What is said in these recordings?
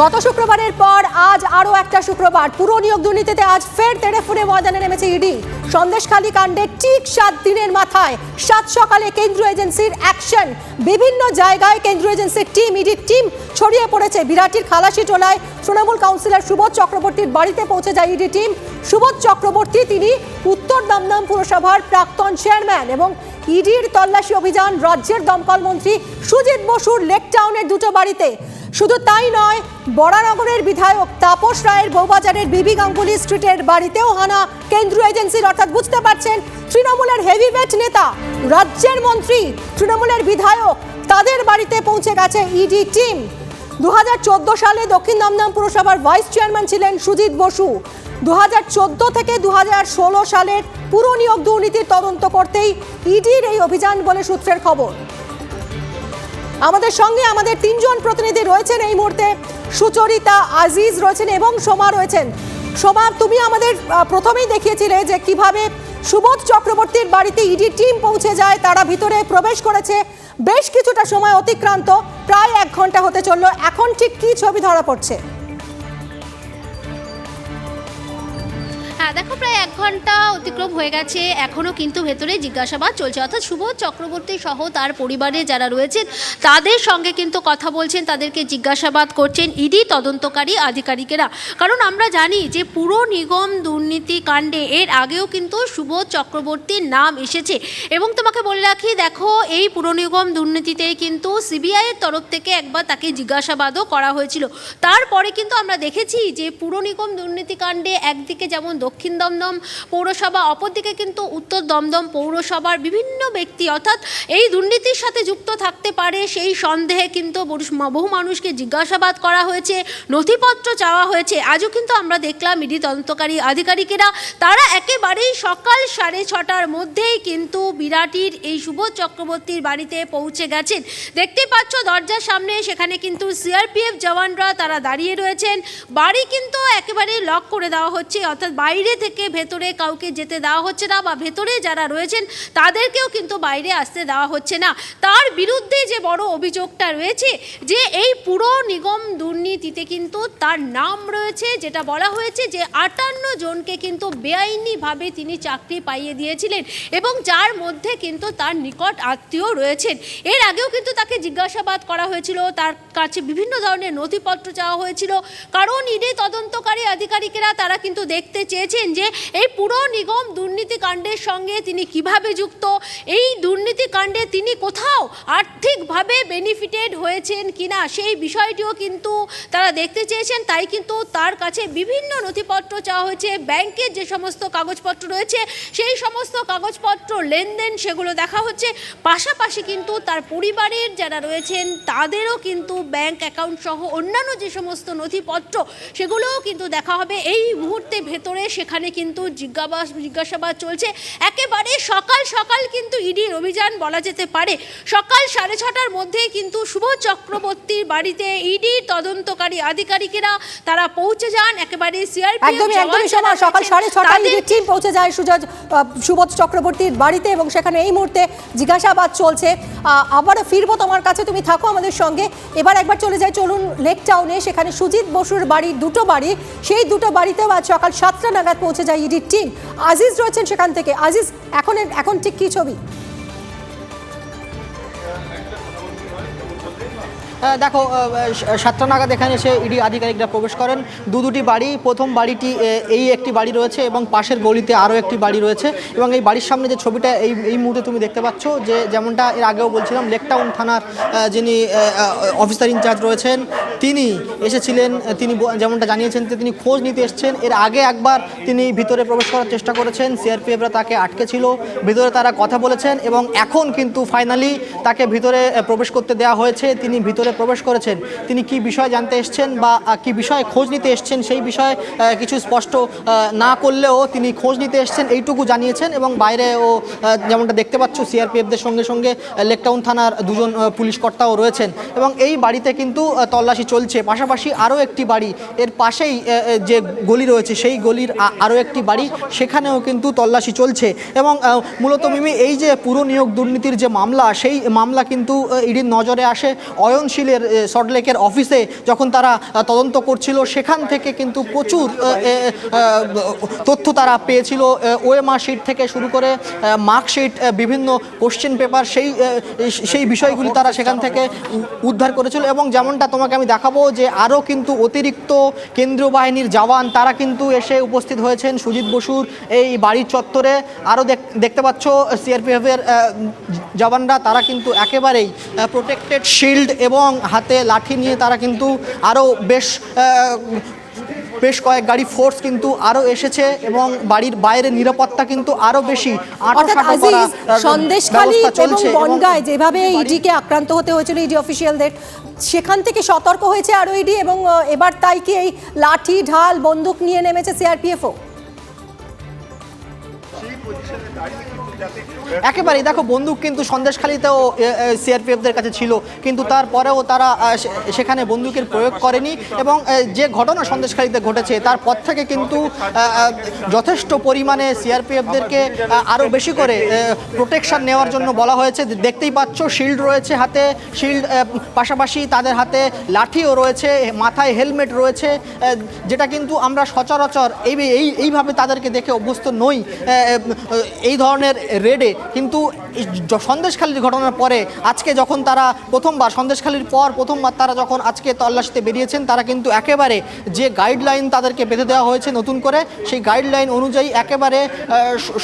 গত শুক্রবারের পর আজ আরও একটা শুক্রবার। পুরো নিয়োগ দুর্নীতিতে আজ ফের তেড়ে ফুড়ে ময়দানে নেমেছে ইডি। সন্দেশখালী কাণ্ডে ঠিক সাত দিনের মাথায় সাত সকালে কেন্দ্রীয় এজেন্সির অ্যাকশন। বিভিন্ন জায়গায় কেন্দ্রীয় এজেন্সির টিম, ইডির টিম ছড়িয়ে পড়েছে। বিরাটির খালাসি টোলায় তৃণমূল কাউন্সিলর সুবোধ চক্রবর্তীর বাড়িতে পৌঁছে যায় ইডি টিম। সুবোধ চক্রবর্তী, তিনি উত্তর দমদম পুরসভার প্রাক্তন চেয়ারম্যান এবং ইডির তল্লাশি অভিযান, রাজ্যের দমকল মন্ত্রী সুজিত বসুর লেক টাউনের দুটো বাড়িতে। শুধু তাই নয়, বরানগরের বিধায়ক তাপস রায়ের বৌবাজারের বিবি গাঙ্গুলি স্ট্রিটের বাড়িতেও হানা কেন্দ্রীয় এজেন্সির, অর্থাৎ বুঝতে পারছেন তৃণমূলের হেভিওয়েট নেতা। রাজ্যের মন্ত্রী, তৃণমূলের বিধায়ক তাদের বাড়িতে পৌঁছে গেছে ইডি টিম। দু হাজার চোদ্দ সালে দক্ষিণ দমদম পুরসভার ভাইস চেয়ারম্যান ছিলেন সুজিত বসু। দু হাজার চোদ্দ থেকে দু হাজার ষোলো সালের পুর নিয়োগ দুর্নীতির তদন্ত করতেই ইডির এই অভিযান বলে সূত্রের খবর। আমাদের সঙ্গে আমাদের তিনজন প্রতিনিধি রয়েছেন এই মুহূর্তে। সুচরিতা আজিজ রয়েছেন এবং সোমা রয়েছেন। সোমা, তুমি আমাদের প্রথমেই দেখিয়েছিলে যে কীভাবে সুবোধ চক্রবর্তীর বাড়িতে ইডি টিম পৌঁছে যায়, তারা ভিতরে প্রবেশ করেছে। বেশ কিছুটা সময় অতিক্রান্ত, প্রায় এক ঘণ্টা হতে চলল। এখন ঠিক কি ছবি ধরা পড়ছে? দেখো প্রায় এক ঘণ্টা অতিক্রম হয়ে গেছে। এখনও কিন্তু ভেতরে জিজ্ঞাসাবাদ চলছে। অর্থাৎ সুবোধ চক্রবর্তী সহ তার পরিবারে যারা রয়েছেন, তাদের সঙ্গে কিন্তু কথা বলছেন, তাদেরকে জিজ্ঞাসাবাদ করছেন ইডি তদন্তকারী আধিকারিকেরা। কারণ আমরা জানি যে পুরো নিগম দুর্নীতি কাণ্ডে এর আগেও কিন্তু সুবোধ চক্রবর্তীর নাম এসেছে। এবং তোমাকে বলে রাখি, দেখো, এই পুর নিগম দুর্নীতিতে কিন্তু সিবিআইয়ের তরফ থেকে একবার তাকে জিজ্ঞাসাবাদও করা হয়েছিল। তারপরে কিন্তু আমরা দেখেছি যে পুর নিগম দুর্নীতি কাণ্ডে একদিকে যেমন দক্ষিণ দমদম পৌরসভা, অপরদিকে কিন্তু উত্তর দমদম পৌরসভার বিভিন্ন ব্যক্তি, অর্থাৎ এই দুর্নীতির সাথে যুক্ত থাকতে পারে সেই সন্দেহে কিন্তু বহু মানুষকে জিজ্ঞাসাবাদ করা হয়েছে, নথিপত্র চাওয়া হয়েছে। আজও কিন্তু আমরা দেখলাম ইডি তদন্তকারী আধিকারিকেরা, তারা একেবারেই সকাল সাড়ে ছটার মধ্যেই কিন্তু বিরাটির এই সুবোধ চক্রবর্তীর বাড়িতে পৌঁছে গেছেন। দেখতে পাচ্ছ দরজার সামনে সেখানে কিন্তু সিআরপিএফ জওয়ানরা তারা দাঁড়িয়ে রয়েছেন। বাড়ি কিন্তু একেবারে লক করে দেওয়া হচ্ছে, অর্থাৎ বাইরে থেকে ভেতরে কাউকে যেতে দেওয়া হচ্ছে না বা ভেতরে যারা রয়েছেন, তাদেরকেও কিন্তু বাইরে আসতে দেওয়া হচ্ছে না। তার বিরুদ্ধে যে বড় অভিযোগটা রয়েছে, যে এই পুরো নিগম দুর্নীতিতে কিন্তু তার নাম রয়েছে, যেটা বলা হয়েছে যে আটান্ন জনকে কিন্তু বেআইনিভাবে তিনি চাকরি পাইয়ে দিয়েছিলেন এবং যার মধ্যে কিন্তু তার নিকট আত্মীয় রয়েছেন। এর আগেও কিন্তু তাকে জিজ্ঞাসাবাদ করা হয়েছিল, তার কাছে বিভিন্ন ধরনের নথিপত্র চাওয়া হয়েছিল। কারণ ইডি তদন্তকারী আধিকারিকেরা তারা কিন্তু দেখতে চেয়েছেন যে এই পুরো নিগম দুর্নীতি কাণ্ডের সঙ্গে তিনি কীভাবে যুক্ত? এই দুর্নীতি কাণ্ডে তিনি কোথাও আর্থিকভাবে বেনিফিটেড হয়েছেন কিনা? সেই বিষয়টিও কিন্তু তারা দেখতে চেয়েছেন, তাই কিন্তু তার কাছে বিভিন্ন নথিপত্র চাওয়া হয়েছে। ব্যাংকের যে সমস্ত কাগজপত্র রয়েছে, সেই সমস্ত কাগজপত্র লেনদেন সেগুলো দেখা হচ্ছে। পাশাপাশি কিন্তু তার পরিবারের যারা রয়েছেন, তাদেরও কিন্তু ব্যাংক অ্যাকাউন্ট সহ অন্যান্য যে সমস্ত নথিপত্র, সেগুলোও কিন্তু দেখা হবে। এই মুহূর্তে ভেতরে সেখানে কিন্তু জিজ্ঞাবাস জিজ্ঞাসাবাদ চলছে। একেবারে সকাল সকাল কিন্তু ইডির অভিযান বলা যেতে পারে। সকাল সাড়ে ছটার মধ্যেই কিন্তু শুভ চক্রবর্তীর বাড়িতে ইডি তদন্তকারী আধিকারিকেরা তারা পৌঁছে যান। একেবারে একদমই একদমই সময় সকাল সাড়ে ছটায় ইডির টিম পৌঁছে যায় আহ, সুবোধ চক্রবর্তীর বাড়িতে এবং সেখানে এই মুহূর্তে জিজ্ঞাসাবাদ চলছে। আবারও ফিরবো তোমার কাছে তুমি থাকো আমাদের সঙ্গে। এবার একবার চলে যাই চলুন লেক টাউনে। সেখানে সুজিত বসুর বাড়ির দুটো বাড়ি। সেই দুটো বাড়িতেও আজ সকাল সাতটা নাগাদ পৌঁছে যায় ইডির টিম। আজিজ রয়েছেন সেখান থেকে। আজিজ এখন এখন ঠিক কি ছবি? দেখো সাতটা নাগাদ এখানে এসে ইডি আধিকারিকরা প্রবেশ করেন। দু দুটি বাড়ি, প্রথম বাড়িটি এই একটি বাড়ি রয়েছে এবং পাশের গলিতে আরও একটি বাড়ি রয়েছে এবং এই বাড়ির সামনে যে ছবিটা, এই এই মুহূর্তে তুমি দেখতে পাচ্ছ যে যেমনটা এর আগেও বলছিলাম লেকটাউন থানার যিনি অফিসার ইনচার্জ রয়েছেন, তিনি এসেছিলেন তিনি যেমনটা জানিয়েছেন যে তিনি খোঁজ নিতে এসেছেন। এর আগে একবার তিনি ভিতরে প্রবেশ করার চেষ্টা করেছেন, সিআরপিএফরা তাকে আটকে ছিল ভিতরে তারা কথা বলেছেন এবং এখন কিন্তু ফাইনালি তাকে ভিতরে প্রবেশ করতে দেওয়া হয়েছে, তিনি ভিতরে প্রবেশ করেছেন। তিনি কি বিষয় জানতে এসছেন বা কি বিষয়ে খোঁজ নিতে এসছেন সেই বিষয়ে কিছু স্পষ্ট না করলেও তিনি খোঁজ নিতে এসছেন, এইটুকু জানিয়েছেন এবং বাইরে ও যেমনটা দেখতে পাচ্ছ সিআরপিএফদের সঙ্গে সঙ্গে লেকটাউন থানার দুজন পুলিশ কর্তাও রয়েছেন। এবং এই বাড়িতে কিন্তু তল্লাশি চলছে। পাশাপাশি আরও একটি বাড়ি, এর পাশেই যে গলি রয়েছে, সেই গলির আরও একটি বাড়ি, সেখানেও কিন্তু তল্লাশি চলছে। এবং মূলত মিমি, এই যে পুরো নিয়োগ দুর্নীতির যে মামলা, সেই মামলা কিন্তু ইডির নজরে আসে অয়নশীলের সল্টলেকের অফিসে যখন তারা তদন্ত করছিল, সেখান থেকে কিন্তু প্রচুর তথ্য তারা পেয়েছিল। ওএমআর শিট থেকে শুরু করে মার্কশিট বিভিন্ন কোশ্চেন পেপার সেই সেই বিষয়গুলি তারা সেখান থেকে উদ্ধার করেছিল এবং যেমনটা তোমাকে আমি দেখাবো যে আরও কিন্তু অতিরিক্ত কেন্দ্রীয় বাহিনীর জওয়ান তারা কিন্তু এসে উপস্থিত হয়েছেন। সুজিত বসুর এই বাড়ির চত্বরে আরও দেখতে পাচ্ছ সিআরপিএফের জওয়ানরা, তারা কিন্তু একেবারেই প্রোটেক্টেড শিল্ড এবং হাতে লাঠি নিয়ে তারা কিন্তু আরও বেশ বেশ কয়েক গাড়ি ফোর্স কিন্তু আরও এসেছে এবং বাড়ির বাইরে নিরাপত্তা কিন্তু আরও বেশি সন্দেশখালী এবং চলছে। বনগায় যেভাবে ইডিকে আক্রান্ত হতে হয়েছিল ইডি অফিসিয়ালদের সেখান থেকে সতর্ক হয়েছে আরও ইডি এবং এবার তাই কি এই লাঠি ঢাল বন্দুক নিয়ে নেমেছে সিআরপিএফও একেবারেই দেখো বন্দুক কিন্তু সন্দেশখালীতেও সিআরপিএফদের কাছে ছিল, কিন্তু তারপরেও তারা সেখানে বন্দুকের প্রয়োগ করেনি এবং যে ঘটনা সন্দেশখালীতে ঘটেছে তারপর থেকে কিন্তু যথেষ্ট পরিমাণে সিআরপিএফদেরকে আরও বেশি করে প্রোটেকশন নেওয়ার জন্য বলা হয়েছে। দেখতেই পাচ্ছ শিল্ড রয়েছে হাতে শিল্ড পাশাপাশি তাদের হাতে লাঠিও রয়েছে, মাথায় হেলমেট রয়েছে যেটা কিন্তু আমরা সচরাচর এই এই, এইভাবে তাদেরকে দেখে অভ্যস্ত নই এই ধরনের রেডে, কিন্তু সন্দেশখালীর ঘটনার পরে, আজকে যখন তারা প্রথমবার, সন্দেশখালীর পর প্রথমবার তারা যখন আজকে তল্লাশিতে বেরিয়েছেন, তারা কিন্তু একেবারে যে গাইডলাইন তাদেরকে বেঁধে দেওয়া হয়েছে নতুন করে, সেই গাইডলাইন অনুযায়ী একেবারে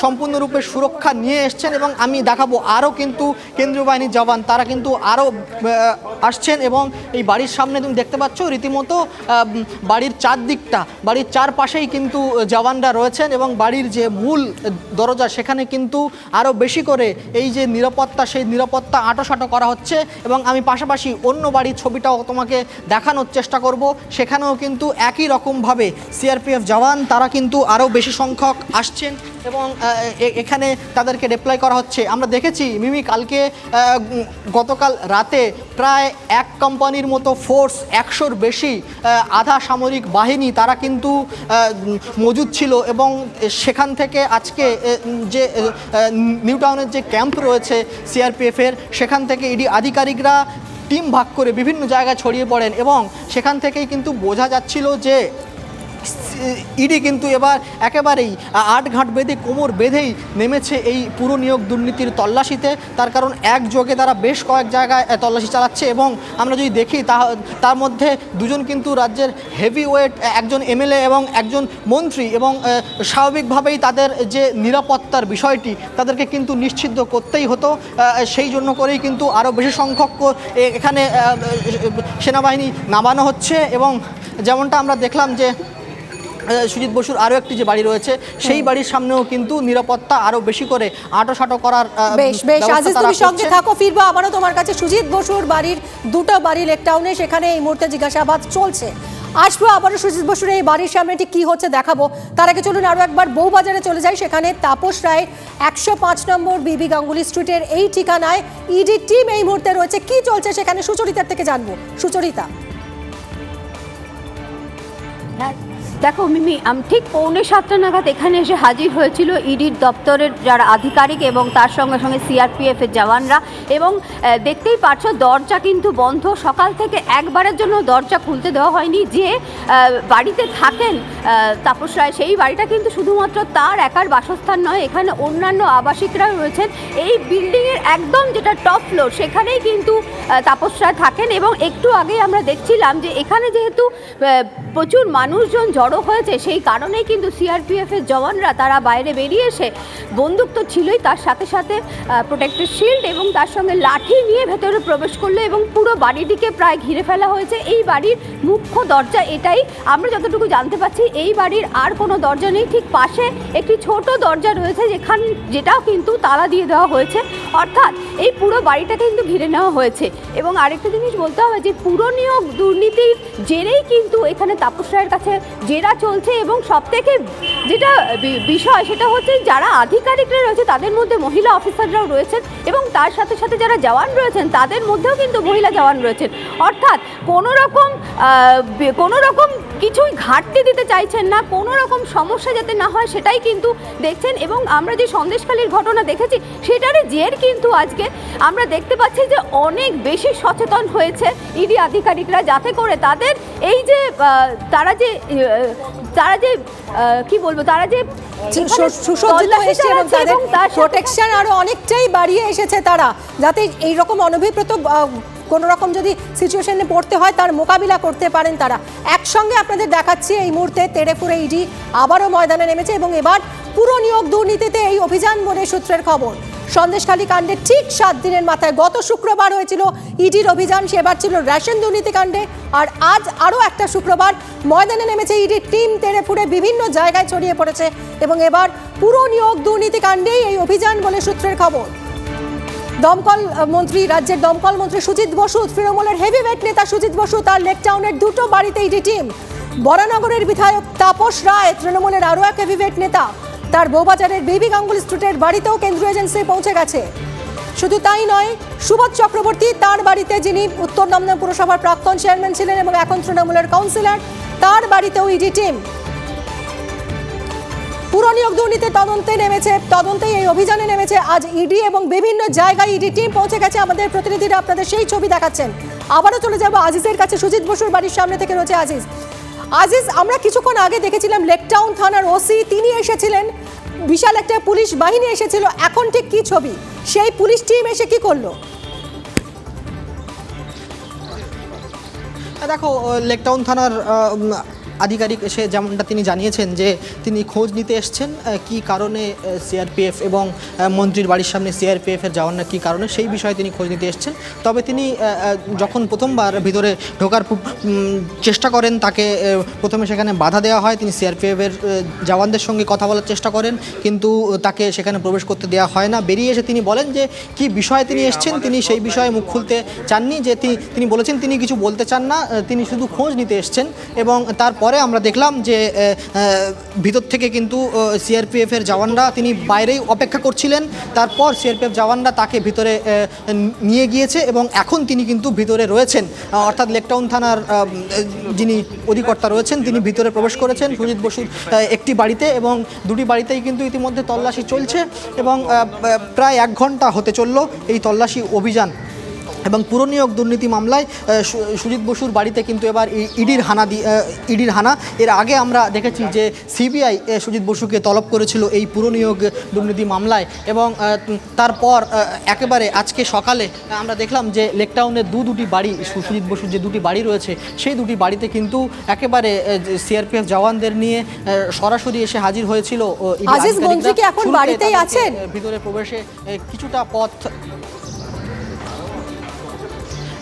সম্পূর্ণরূপে সুরক্ষা নিয়ে এসছেন এবং আমি দেখাবো আরও কিন্তু কেন্দ্রীয় বাহিনীর জওয়ান। তারা কিন্তু আরও আসছেন এবং এই বাড়ির সামনে তুমি দেখতে পাচ্ছ, রীতিমতো বাড়ির চারদিকটা, বাড়ির চারপাশেই কিন্তু জওয়ানরা রয়েছেন এবং বাড়ির যে মূল দরজা, সেখানে কিন্তু আরও বেশি করে এই যে নিরাপত্তা, সেই নিরাপত্তা আটোসাটো করা হচ্ছে এবং আমি পাশাপাশি অন্য বাড়ির ছবিটাও তোমাকে দেখানোর চেষ্টা করব। সেখানেও কিন্তু একই রকমভাবে সিআরপিএফ জওয়ান, তারা কিন্তু আরও বেশি সংখ্যক আসছেন। এবং এখানে তাদেরকে ডিপ্লয় করা হচ্ছে। আমরা দেখেছি, মিমি, কালকে গতকাল রাতে প্রায় এক কোম্পানির মতো ফোর্স একশোর বেশি আধা সামরিক বাহিনী তারা কিন্তু মজুদ ছিল এবং সেখান থেকে আজকে যে নিউ টাউনের যে ক্যাম্প রয়েছে সিআরপিএফের সেখান থেকে ইডি আধিকারিকরা টিম ভাগ করে বিভিন্ন জায়গায় ছড়িয়ে পড়েন এবং সেখান থেকেই কিন্তু বোঝা যাচ্ছিল যে ইডি কিন্তু এবার একেবারেই আট ঘাট বেঁধে কোমর বেঁধেই নেমেছে এই পুরো নিয়োগ দুর্নীতির তল্লাশিতে। তার কারণ একযোগে তারা বেশ কয়েক জায়গায় তল্লাশি চালাচ্ছে এবং আমরা যদি দেখি তা তার মধ্যে দুজন কিন্তু রাজ্যের হেভি ওয়েট একজন এমএলএ এবং একজন মন্ত্রী এবং স্বাভাবিকভাবেই তাদের যে নিরাপত্তার বিষয়টি তাদেরকে কিন্তু নিশ্চিদ্ধ করতেই হতো সেই জন্য করেই কিন্তু আরও বেশি সংখ্যক এখানে সেনাবাহিনী নামানো হচ্ছে এবং যেমনটা আমরা দেখলাম যে সুজিত বসুর আরও একটি যে বাড়ি রয়েছে সেই বাড়ির সামনেও কিন্তু নিরাপত্তা আরও বেশি করে আঁটোসাঁটো করার বেশ বেশ আজিজ তুমি সঙ্গে থাকো ফিরবো আবারও তোমার কাছে। সুজিত বসুর বাড়ির দুটো বাড়ি লেক টাউনে সেখানে এই মুহূর্তে জিজ্ঞাসাবাদ চলছে। আসব আবারও সুজিত বসুর এই বাড়ির সামনে ঠিক কি হচ্ছে দেখাবো। তার আগে চলুন আরও একবার বউবাজারে চলে যাই সেখানে তাপস রায় একশো পাঁচ নম্বর বিবি গাঙ্গুলি স্ট্রিটের এই ঠিকানায় ইডি টিম এই মুহূর্তে রয়েছে। কি চলছে সেখানে? সুচরিতার থেকে জানব। সুচরিতা। হ্যাঁ, দেখো, মিমি, আম, ঠিক পৌনে সাতটা নাগাদ এখানে এসে হাজির হয়েছিল ইডির দপ্তরের যারা আধিকারিক এবং তার সঙ্গে সঙ্গে সিআরপিএফ এর জওয়ানরা। এবং দেখতেই পাচ্ছ, দরজা কিন্তু বন্ধ। সকাল থেকে একবারের জন্য দরজা খুলতে দেওয়া হয়নি। যে বাড়িতে থাকেন তাপস রায়, সেই বাড়িটা কিন্তু শুধুমাত্র তার একার বাসস্থান নয়, এখানে অন্যান্য আবাসিকরাও রয়েছেন। এই বিল্ডিংয়ের একদম যেটা টপ ফ্লোর, সেখানেই কিন্তু তাপস রায় থাকেন। এবং একটু আগে আমরা দেখছিলাম যে, এখানে যেহেতু প্রচুর মানুষজন হয়েছে, সেই কারণেই কিন্তু সিআরপিএফ এর জওয়ানরা তারা বাইরে বেরিয়ে এসে বন্দুক তো ছিলই, তার সাথে সাথে প্রোটেক্টেড শিল্ড এবং তার সঙ্গে লাঠি নিয়ে ভেতরে প্রবেশ করল এবং পুরো বাড়িটিকে প্রায় ঘিরে ফেলা হয়েছে। এই বাড়ির মুখ্য দরজা এটাই। আমরা যতটুকু জানতে পারছি, এই বাড়ির আর কোনো দরজা নেই। ঠিক পাশে একটি ছোট দরজা রয়েছে, যেখান, যেটাও কিন্তু তালা দিয়ে দেওয়া হয়েছে। অর্থাৎ এই পুরো বাড়িটাকে কিন্তু ঘিরে নেওয়া হয়েছে। এবং আরেকটা জিনিস বলতে হবে যে পুরো নিয়োগ দুর্নীতির জেরেই কিন্তু এখানে তাপস রায়ের কাছে জেরা চলছে এবং সব থেকে যেটা বিষয় সেটা হচ্ছে যারা আধিকারিকরা রয়েছে, তাদের মধ্যে মহিলা অফিসাররাও রয়েছেন এবং তার সাথে সাথে যারা জওয়ান রয়েছেন, তাদের মধ্যেও কিন্তু মহিলা জওয়ান রয়েছেন। অর্থাৎ কোনো রকম কোনো রকম কিছুই ঘাটতি দিতে চাইছেন না কোনো রকম সমস্যা যাতে না হয় সেটাই কিন্তু দেখছেন এবং আমরা যে সন্দেশখালীর ঘটনা দেখেছি সেটারই জের কিন্তু আজকে। আমরা দেখতে পাচ্ছি যে অনেক বেশি সচেতন হয়েছে ইডি আধিকারিকরা যাতে করে তাদের এই যে তারা যে তারা যে কি বলব তারা যে সুসজ্জিত এবং তাদের প্রোটেকশন আরও অনেকটাই বাড়িয়ে এসেছে তারা যাতে এই রকম অনভিপ্রেত কোনো রকম যদি সিচুয়েশনে পড়তে হয়, তার মোকাবিলা করতে পারেন তারা। একসঙ্গে আপনাদের দেখাচ্ছি এই মুহূর্তে তেড়েফুরে ইডি আবারও ময়দানে নেমেছে এবং এবার পুরো নিয়োগ দুর্নীতিতে এই অভিযান বলে সূত্রের খবর। সন্দেশখালী কাণ্ডে ঠিক সাত দিনের মাথায় গত শুক্রবার হয়েছিল ইডির অভিযান, সেবার ছিল রেশন দুর্নীতি কাণ্ডে, আর আজ আরও একটা শুক্রবার ময়দানে নেমেছে ইডির টিম তেড়ে ফুড়ে বিভিন্ন জায়গায় ছড়িয়ে পড়েছে এবং এবার পুরো নিয়োগ দুর্নীতি কাণ্ডেই এই অভিযান বলে সূত্রের খবর। দমকল মন্ত্রী, রাজ্যের দমকল মন্ত্রী সুজিত বসু, তৃণমূলের হেভিওয়েট নেতা সুজিত বসু, তার লেকটাউনের দুটো বাড়িতে ইডি টিম। বরানগরের বিধায়ক তাপস রায়, তৃণমূলের আরও এক হেভিওয়েট নেতা। তার বৌবাজারের বেবি গাঙ্গুলি স্ট্রিটের বাড়িতেও কেন্দ্রীয় এজেন্সি পৌঁছে গেছে। শুধু তাই নয়, সুবোধ চক্রবর্তী, তার বাড়িতে যিনি উত্তর দমদম পুরসভার প্রাক্তন চেয়ারম্যান ছিলেন এবং এখন তৃণমূলের কাউন্সিলর তার বাড়িতেও ইডি টিম। পুরো নিয়োগ দুর্নীতির তদন্তে নেমেছে, তদন্তেই এই অভিযানে নেমেছে। আজ ইডি এবং বিভিন্ন জায়গায় ইডি টিম পৌঁছে গেছে। আমাদের প্রতিনিধিরা আপনাদের সেই ছবি দেখাচ্ছেন। আবারও চলে যাব আজিজের কাছে। সুজিত বসুর বাড়ির সামনে থেকে রয়েছে আজিজ। আজিজ, আমরা কিছুক্ষণ আগে দেখেছিলাম লেকটাউন থানার ওসি, তিনি এসেছিলেন। বিশাল একটা পুলিশ বাহিনী এসেছিল। এখন ঠিক কি ছবি? সেই পুলিশ টিম এসে কি করল? দেখো লেকটাউন থানার আধিকারিক এসে যেমনটা তিনি জানিয়েছেন যে তিনি খোঁজ নিতে এসছেন কি কারণে সিআরপিএফ এবং মন্ত্রীর বাড়ির সামনে সিআরপিএফ এর যাওয়ার না কী কারণে সেই বিষয়ে তিনি খোঁজ নিতে এসছেন। তবে তিনি যখন প্রথমবার ভিতরে ঢোকার চেষ্টা করেন তাকে প্রথমে সেখানে বাধা দেওয়া হয় তিনি সিআরপিএফ এর আহ, জওয়ানদের সঙ্গে কথা বলার চেষ্টা করেন কিন্তু তাকে সেখানে প্রবেশ করতে দেওয়া হয় না। বেরিয়ে এসে তিনি বলেন যে কি বিষয়ে তিনি এসছেন তিনি সেই বিষয়ে মুখ খুলতে চাননি যে তিনি বলেছেন তিনি কিছু বলতে চান না তিনি শুধু খোঁজ নিতে এসছেন এবং তারপরে আমরা দেখলাম যে ভিতর থেকে কিন্তু সিআরপিএফ এর জওয়ানরা তিনি বাইরেই অপেক্ষা করছিলেন। তারপর সিআরপিএফ জওয়ানরা তাকে ভিতরে নিয়ে গিয়েছে এবং এখন তিনি কিন্তু ভিতরে রয়েছেন। অর্থাৎ লেকটাউন থানার যিনি অধিকর্তা রয়েছেন, তিনি ভিতরে প্রবেশ করেছেন সুজিত বসুর একটি বাড়িতে এবং দুটি বাড়িতেই কিন্তু ইতিমধ্যে তল্লাশি চলছে এবং প্রায় এক ঘণ্টা হতে চলল এই তল্লাশি অভিযান। এবং পুরনিয়োগ দুর্নীতি মামলায় সুজিত বসুর বাড়িতে কিন্তু এবার ইডির হানা ইডির হানা এর আগে আমরা দেখেছি যে সিবিআই সুজিত বসুকে তলব করেছিল এই পুরনিয়োগ দুর্নীতি মামলায় এবং তারপর একেবারে আজকে সকালে আমরা দেখলাম যে লেকটাউনের দু দুটি বাড়ি সুজিত বসুর যে দুটি বাড়ি রয়েছে সেই দুটি বাড়িতে কিন্তু একেবারে সিআরপিএফ জওয়ানদের নিয়ে সরাসরি এসে হাজির হয়েছিল আজিজ এখন বাড়িতেই আছেন? ভিতরে প্রবেশে কিছুটা পথ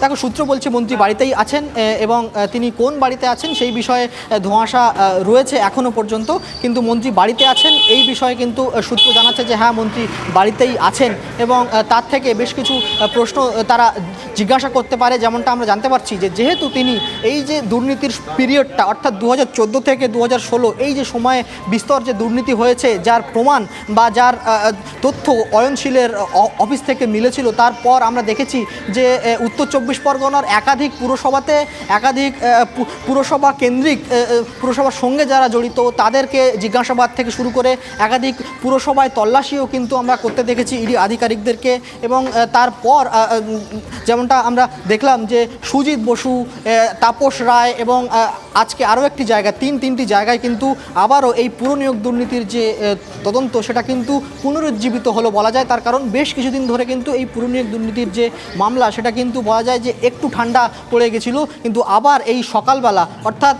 দেখো, সূত্র বলছে মন্ত্রী বাড়িতেই আছেন এবং তিনি কোন বাড়িতে আছেন সেই বিষয়ে ধোঁয়াশা রয়েছে এখনও পর্যন্ত। কিন্তু মন্ত্রী বাড়িতে আছেন এই বিষয়ে কিন্তু সূত্র জানাচ্ছে যে হ্যাঁ মন্ত্রী বাড়িতেই আছেন। এবং তার থেকে বেশ কিছু প্রশ্ন তারা জিজ্ঞাসা করতে পারে, যেমনটা আমরা জানতে পারছি যে যেহেতু তিনি এই যে দুর্নীতির পিরিয়ডটা, অর্থাৎ দু হাজার চোদ্দ থেকে দু হাজার ষোলো, এই যে সময়ে বিস্তর যে দুর্নীতি হয়েছে, যার প্রমাণ বা যার তথ্য অয়নশীলের অফিস থেকে মিলেছিল, তারপর আমরা দেখেছি যে উত্তর চব্বিশ পরগনার একাধিক পুরসভাতে একাধিক পুরসভা কেন্দ্রিক পুরসভার সঙ্গে যারা জড়িত তাদেরকে জিজ্ঞাসাবাদ থেকে শুরু করে একাধিক পুরসভায় তল্লাশিও কিন্তু আমরা করতে দেখেছি ইডি আধিকারিকদেরকে এবং তারপর যেমনটা আমরা দেখলাম যে সুজিত বসু তাপস রায় এবং আজকে আরও একটি জায়গা, তিন, তিনটি জায়গায় কিন্তু আবারও এই পুরনিয়োগ দুর্নীতির যে তদন্ত, সেটা কিন্তু পুনরুজ্জীবিত হলো বলা যায়। তার কারণ বেশ কিছুদিন ধরে কিন্তু এই পুরনিয়োগ দুর্নীতির যে মামলা, সেটা কিন্তু বলা যায় যে একটু ঠান্ডা পড়ে গেছিল। কিন্তু আবার এই সকালবেলা, অর্থাৎ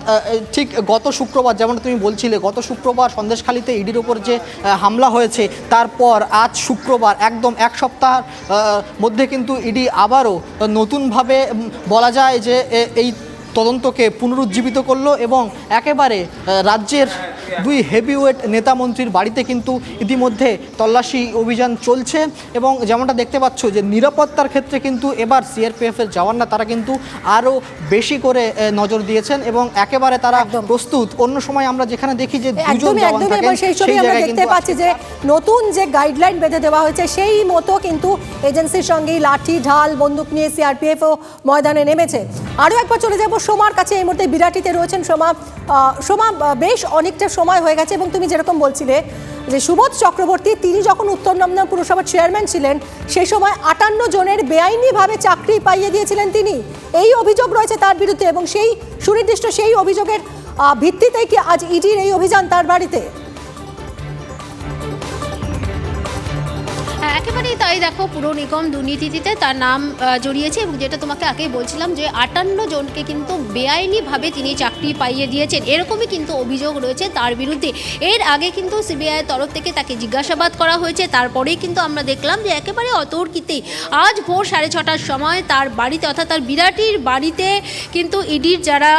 ঠিক গত শুক্রবার যেমন তুমি বলছিলে, গত শুক্রবার সন্দেশখালিতে ইডির ওপর যে হামলা হয়েছে, তারপর আজ শুক্রবার, একদম এক সপ্তাহের মধ্যে কিন্তু ইডি আবারও নতুনভাবে বলা যায় যে এই তদন্তকে পুনরুজ্জীবিত করল এবং একেবারে রাজ্যের দুই হেভিওয়েট নেতা মন্ত্রীর বাড়িতে কিন্তু ইতিমধ্যে তল্লাশি অভিযান চলছে এবং যেমনটা দেখতে পাচ্ছ যে নিরাপত্তার ক্ষেত্রে কিন্তু এবার সিআরপিএফ এর জওয়ানরা তারা কিন্তু আরও বেশি করে নজর দিয়েছেন এবং একেবারে তারা একদম। প্রস্তুত। অন্য সময় আমরা যেখানে দেখি যে একদমই একদমই এবং সেই ছবি আমরা দেখতে পাচ্ছি যে নতুন যে গাইডলাইন বেঁধে দেওয়া হয়েছে সেই মতো কিন্তু এজেন্সির সঙ্গেই লাঠি ঢাল বন্দুক নিয়ে সিআরপিএফও ময়দানে নেমেছে। আরও একবার চলে যাব সোমার কাছে। এই মুহূর্তে বিরাটিতে রয়েছেন সোমা। সোমা বেশ অনেকটা সময় হয়ে গেছে এবং তুমি যেরকম বলছিলে যে সুবোধ চক্রবর্তী তিনি যখন উত্তর দমদম পুরসভার চেয়ারম্যান ছিলেন সেই সময় আটান্ন জনের বেআইনিভাবে চাকরি পাইয়ে দিয়েছিলেন তিনি। এই অভিযোগ রয়েছে তার বিরুদ্ধে এবং সেই সুনির্দিষ্ট সেই অভিযোগের আহ, ভিত্তিতেই কি আজ ইডির এই অভিযান তার বাড়িতে? একেবারেই তাই দেখো, পুরো নিগম দুর্নীতিতে তার নাম জড়িয়েছে এবং যেটা তোমাকে আগেই বলছিলাম যে আটান্ন জনকে কিন্তু বেআইনিভাবে তিনি চাকরি পাইয়ে দিয়েছেন। এরকমই কিন্তু অভিযোগ রয়েছে তার বিরুদ্ধে। এর আগে কিন্তু সিবিআইয়ের তরফ থেকে তাকে জিজ্ঞাসাবাদ করা হয়েছে। তারপরেই কিন্তু আমরা দেখলাম যে একেবারে অতর্কিতেই আজ ভোর সাড়ে ছটার সময় তার বাড়িতে অর্থাৎ তার বিরাটির বাড়িতে কিন্তু ইডির যারা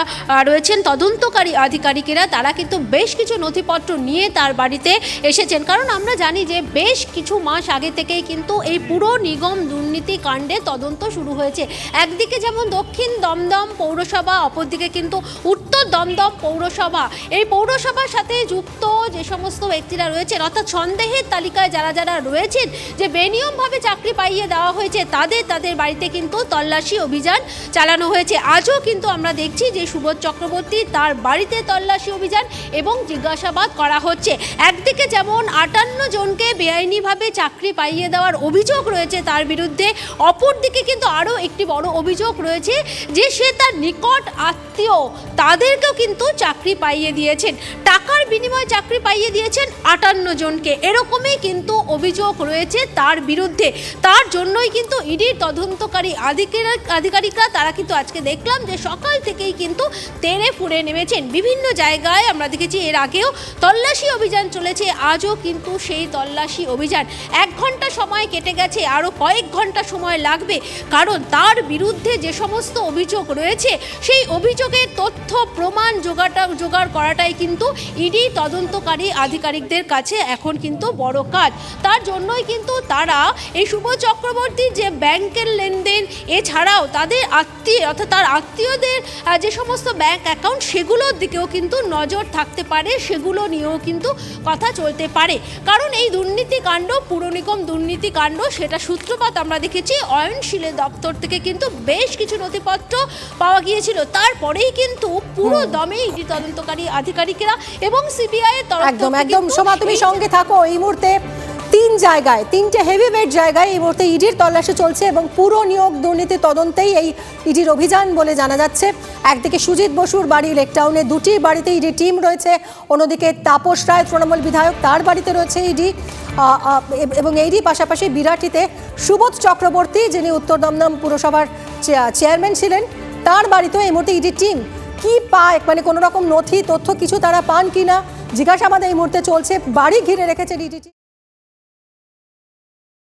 রয়েছেন তদন্তকারী আধিকারিকেরা, তারা কিন্তু বেশ কিছু নথিপত্র নিয়ে তার বাড়িতে এসেছেন। কারণ আমরা জানি যে বেশ কিছু মাস আগে থেকেই কিন্তু এই পুরো নিগম দুর্নীতি কাণ্ডে তদন্ত শুরু হয়েছে। একদিকে যেমন দক্ষিণ দমদম পৌরসভা, অপরদিকে কিন্তু উত্তর দমদম পৌরসভা। এই পৌরসভার সাথে যুক্ত যে সমস্ত ব্যক্তিরা রয়েছেন, অর্থাৎ সন্দেহের তালিকায় যারা যারা রয়েছেন, যে বেনিয়মভাবে চাকরি পাইয়ে দেওয়া হয়েছে, তাদের তাদের বাড়িতে কিন্তু তল্লাশি অভিযান চালানো হয়েছে। আজও কিন্তু আমরা দেখছি যে সুবোধ চক্রবর্তী তার বাড়িতে তল্লাশি অভিযান এবং জিজ্ঞাসাবাদ করা হচ্ছে। একদিকে যেমন আটান্ন জনকে বেআইনিভাবে চাকরি পাইয়ে দেওয়ার অভিযোগ রয়েছে তার বিরুদ্ধে। অপরদিকে কিন্তু আরও একটি বড় অভিযোগ রয়েছে যে সে তার নিকট আত্মীয়, তাদেরকেও কিন্তু চাকরি পাইয়ে দিয়েছেন। টাকার বিনিময়ে চাকরি পাইয়ে দিয়েছেন আটান্ন জনকে। এরকমই কিন্তু অভিযোগ রয়েছে তার বিরুদ্ধে। তার জন্যই কিন্তু ইডির তদন্তকারী আধিকারিক, আধিকারিকরা, তারা কিন্তু আজকে দেখলাম যে সকাল থেকেই কিন্তু তেড়ে ফুড়ে নেমেছেন। বিভিন্ন জায়গায় আমরা দেখেছি এর আগেও তল্লাশি অভিযান চলেছে, আজও কিন্তু সেই তল্লাশি অভিযান। এক ঘণ্টা সময় কেটে গেছে আরও কয়েক ঘণ্টা সময় লাগবে। কারণ তার বিরুদ্ধে যে সমস্ত অভিযোগ রয়েছে, সেই অভিযোগের তথ্য, প্রমাণ জোগাড়টা জোগাড় করাটাই কিন্তু ইডি তদন্তকারী আধিকারিকদের কাছে এখন কিন্তু বড় কাজ। তার জন্যই কিন্তু তারা এই শুভ চক্রবর্তীর যে ব্যাংকের লেনদেন, এছাড়াও তাদের আত্মীয়, অর্থাৎ তার আত্মীয়দের যে সমস্ত ব্যাংক অ্যাকাউন্ট, সেগুলোর দিকেও কিন্তু নজর থাকতে পারে, সেগুলো নিয়েও কিন্তু কথা চলতে পারে। কারণ এই দুর্নীতিকাণ্ড পুরনিগম দুর্নীতি কাণ্ড সেটা সূত্রপাত আমরা দেখেছি। অয়নশীলের দপ্তর থেকে কিন্তু বেশ কিছু নথিপত্র পাওয়া গিয়েছিল। তারপরেই কিন্তু পুরো দমে ইডি তদন্তকারী আধিকারিকেরা এবং সিবিআই এর তরফ একদম একদম। সোমা তুমি সঙ্গে থাকো এই মুহূর্তে। জায়গায়, তিনটে হেভি ওয়েট জায়গায় এই মুহূর্তে ইডির তল্লাশি চলছে এবং পুরো নিয়োগ দুর্নীতি তদন্তেই এই ইডির অভিযান বলে জানা যাচ্ছে। একদিকে সুজিত বসুর বাড়ি লেকটাউনে দুটি বাড়িতে ইডি টিম রয়েছে। অন্যদিকে তাপস রায়, তৃণমূল বিধায়ক, তার বাড়িতে রয়েছে ইডি এবং এরই পাশাপাশি বিরাটিতে সুবোধ চক্রবর্তী, যিনি উত্তর দমদম পুরসভার চেয়ারম্যান ছিলেন, তার বাড়িতেও এই মুহূর্তে ইডি টিম। কি পায় মানে কোনো রকম নথি, তথ্য কিছু তারা পান কিনা, জিজ্ঞাসাবাদ এই মুহূর্তে চলছে, বাড়ি ঘিরে রেখেছে ডিডিটি